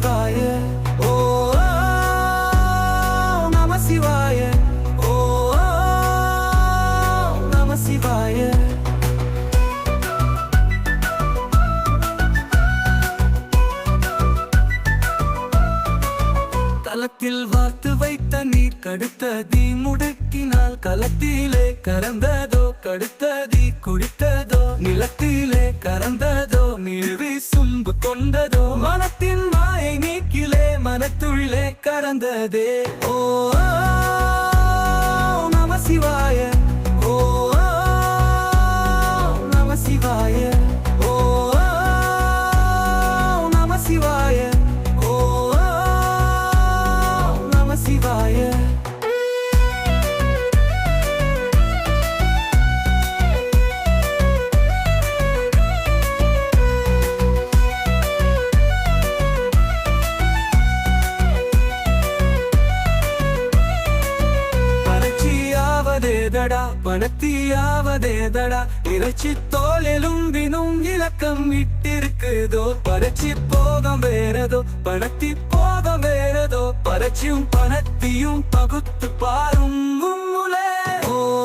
சிவாய. ஓ நம சிவாய. ஓ நம சிவாய. தலத்தில் வார்த்து வைத்த நீர் கடுத்த தீ முடக்கினால் களத்திலே கறந்ததோ கடுத்ததி குடித்ததோ நிலத்திலே கறந்ததோ நீர் சும்பு கொண்டதோ மனத்தின் கடந்ததே ஓ பறச்சியாவதேதடா பணத்தியாவதேதடா இறைச்சி தோலிலும் தினும் இலக்கம் இட்டிருக்குதோ? பறச்சி போகம் வேறதோ? பணத்தி போகம் வேறதோ? பறச்சியும் பணத்தியும் பகுத்து பாரும் உம்முலே. ஓ